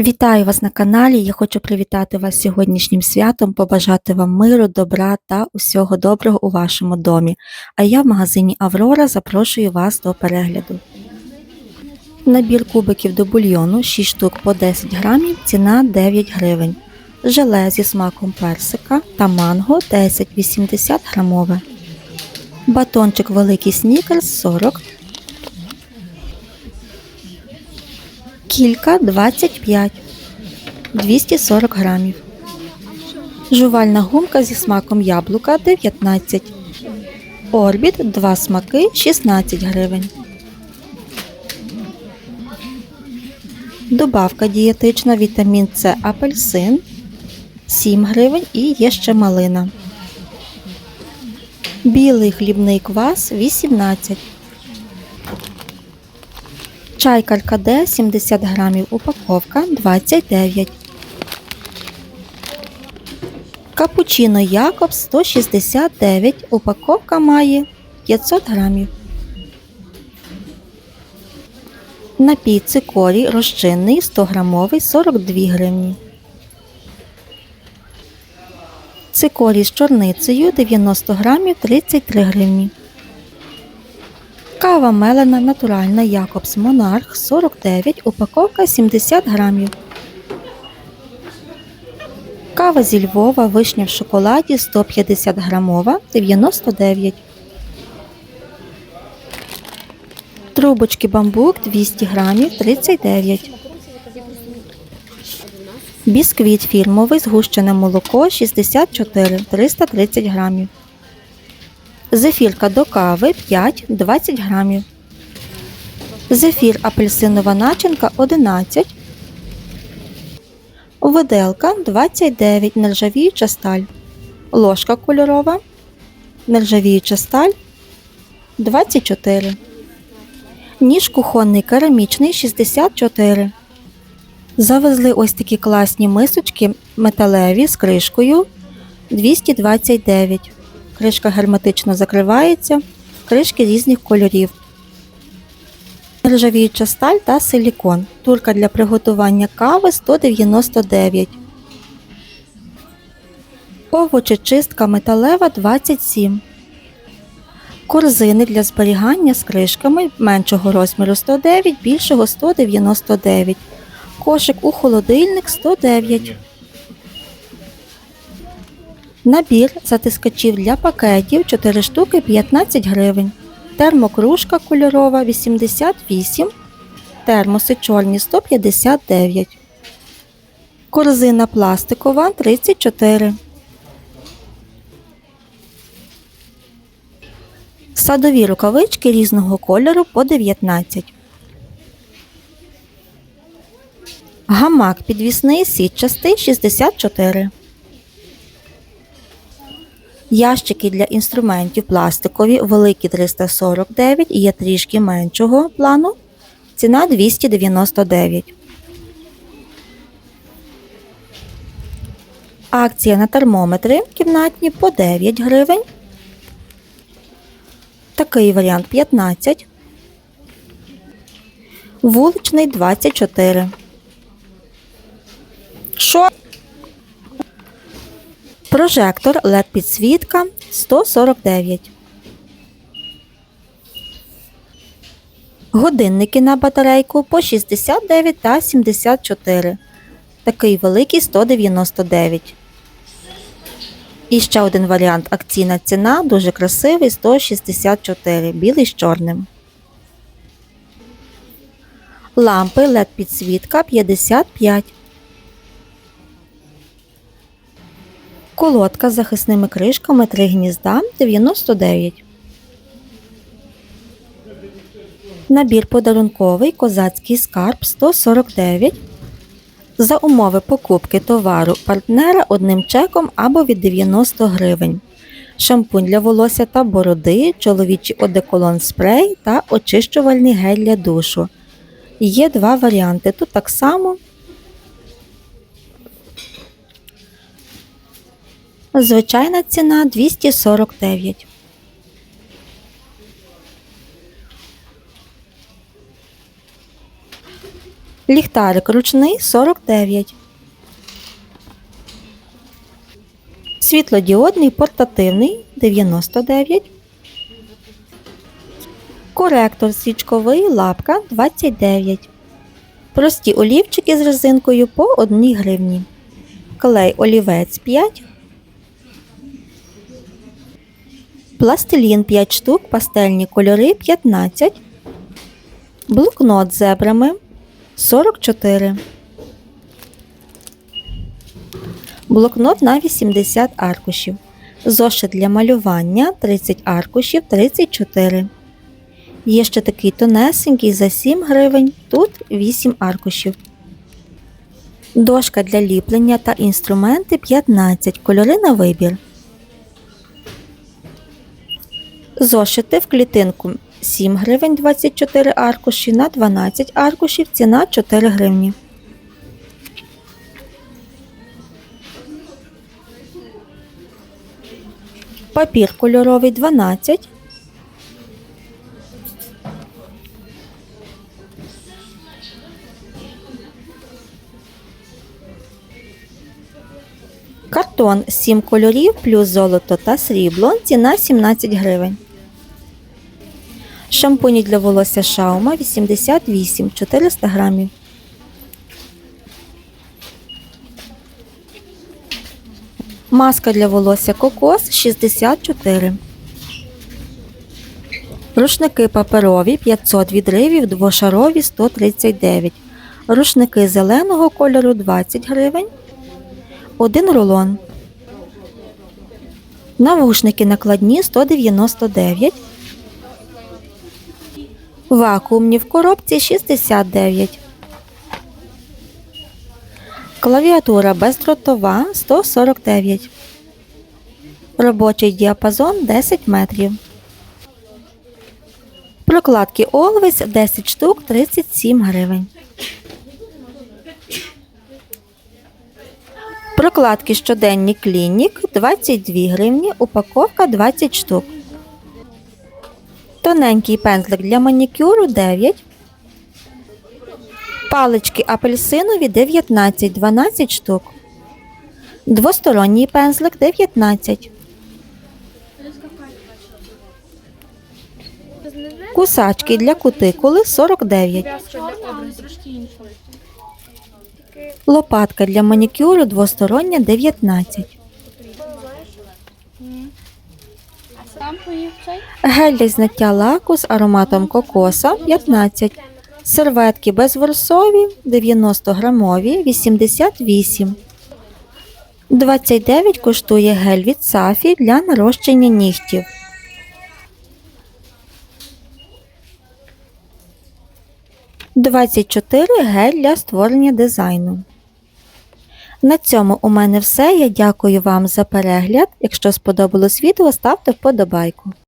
Вітаю вас на каналі. Я хочу привітати вас сьогоднішнім святом, побажати вам миру, добра та усього доброго у вашому домі. А я в магазині Аврора запрошую вас до перегляду. Набір кубиків до бульйону 6 штук по 10 грамів, ціна 9 гривень. Желе зі смаком персика та манго 10,80 грамове. Батончик великий снікерс 40 Кілька 25 240 грамів. Жувальна гумка зі смаком яблука 19. Орбіт 2 смаки 16 гривень. Добавка дієтична вітамін С апельсин 7 гривень і є ще малина. Білий хлібний квас 18 Чай каркаде 70 грамів упаковка 29. Капучино Якобс 169. Упаковка має 500 грамів. Напій цикорій розчинний 100 грамовий 42 гривні. Цикорій з чорницею 90 грамів 33 гривні. Кава мелена натуральна Якобс Монарх 49, упаковка 70 грамів. Кава зі Львова вишня в шоколаді 150 грамова 99. Трубочки бамбук 200 грамів 39. Бісквіт фірмовий згущене молоко 64 330 грамів. Зефірка до кави 5 20 грамів. Зефір апельсинова начинка 11. Виделка 29 нержавіюча сталь. Ложка кольорова. Нержавіюча сталь 24. Ніж кухонний керамічний 64. Завезли ось такі класні мисочки металеві з кришкою 229. Кришка герметично закривається, кришки різних кольорів. Нержавіюча сталь та силікон. Турка для приготування кави 199. Овочечистка металева 27. Корзини для зберігання з кришками меншого розміру 109, більшого 199. Кошик у холодильник 109. Набір затискачів для пакетів 4 штуки 15 гривень. Термокружка кольорова 88. Термоси чорні 159. Корзина пластикова 34. Садові рукавички різного кольору по 19. Гамак підвісний сітчастий 64. Ящики для інструментів пластикові великі 349 і є трішки меншого плану. Ціна 299. Акція на термометри кімнатні по 9 гривень. Такий варіант 15. Вуличний 24. Що? Прожектор LED підсвітка 149. Годинники на батарейку по 69 та 74. Такий великий 199. І ще один варіант акційна ціна, дуже красивий 164, білий з чорним. Лампи LED підсвітка 55. Колодка з захисними кришками 3 гнізда 99. Набір подарунковий козацький скарб 149. За умови покупки товару партнера одним чеком або від 90 гривень. Шампунь для волосся та бороди, чоловічий одеколон спрей та очищувальний гель для душу. Є два варіанти. Тут так само Звичайна ціна 249. Ліхтарик ручний 49. Світлодіодний портативний 99. Коректор свічковий лапка 29. Прості олівчики з резинкою по 1 гривні. Клей олівець 5. Пластилін 5 штук, пастельні кольори 15. Блокнот з зебрами 44. Блокнот на 80 аркушів. Зошит для малювання 30 аркушів 34. Є ще такий тонесенький за 7 гривень, тут 8 аркушів. Дошка для ліплення та інструменти 15. Кольори на вибір. Зошити в клітинку 7 гривень 24 аркуші на 12 аркушів ціна 4 гривні. Папір кольоровий 12. Картон 7 кольорів плюс золото та срібло. Ціна 17 гривень. Шампуні для волосся Шаума 88 400 грамів. Маска для волосся Кокос 64. Рушники паперові 500 відривів, двошарові 139. Рушники зеленого кольору 20 гривень. Один рулон. Навушники накладні 199. Вакуумні в коробці 69. Клавіатура бездротова 149. Робочий діапазон 10 метрів. Прокладки Always 10 штук 37 гривень. Прокладки щоденні клінік 22 гривні, упаковка 20 штук. Тоненький пензлик для манікюру 9. Палички апельсинові 19 12 штук. Двосторонній пензлик 19. Кусачки для кутикули 49. Трошки. Лопатка для манікюру двостороння 19. А Гель для зняття лаку з ароматом кокоса 15. Серветки безворсові 90 грамові 88. 29 коштує гель від Сафі для нарощення нігтів. Двадцять чотири гель для створення дизайну. На цьому у мене все. Я дякую вам за перегляд. Якщо сподобалось відео, ставте вподобайку.